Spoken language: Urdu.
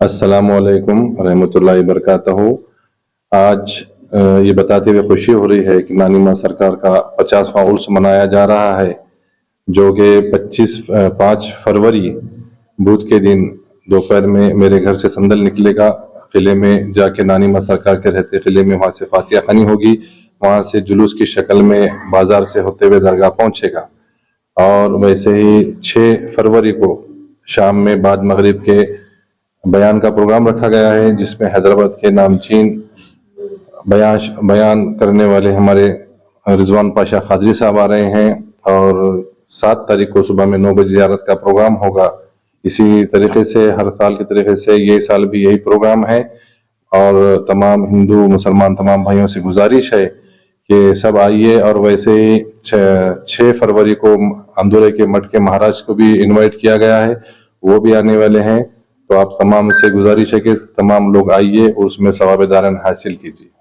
السلام علیکم رحمۃ اللہ وبرکاتہ آج یہ بتاتے ہوئے خوشی ہو رہی ہے کہ نانیما سرکار کا پچاسواں عرس منایا جا رہا ہے جو کہ پچیس پانچ فروری بدھ کے دن دوپہر میں میرے گھر سے سندل نکلے گا قلعے میں جا کے نانیما سرکار کے رہتے قلعے میں وہاں سے فاتحہ خانی ہوگی وہاں سے جلوس کی شکل میں بازار سے ہوتے ہوئے درگاہ پہنچے گا۔ اور ویسے ہی چھ فروری کو شام میں بعد مغرب کے بیان کا پروگرام رکھا گیا ہے، جس میں حیدرآباد کے نامچین بیان بیان کرنے والے ہمارے رضوان پاشا خادری صاحب آ رہے ہیں۔ اور سات تاریخ کو صبح میں نو بجے زیارت کا پروگرام ہوگا۔ اسی طریقے سے ہر سال کے طریقے سے یہ سال بھی یہی پروگرام ہے۔ اور تمام ہندو، مسلمان تمام بھائیوں سے گزارش ہے کہ سب آئیے اور ویسے ہی چھ فروری کو اندورے کے مٹ کے مہاراج کو بھی انوائٹ کیا گیا ہے، وہ بھی آنے والے ہیں۔ تو آپ تمام سے گزارش ہے کہ تمام لوگ آئیے اور اس میں ثواب دارن حاصل کیجیے۔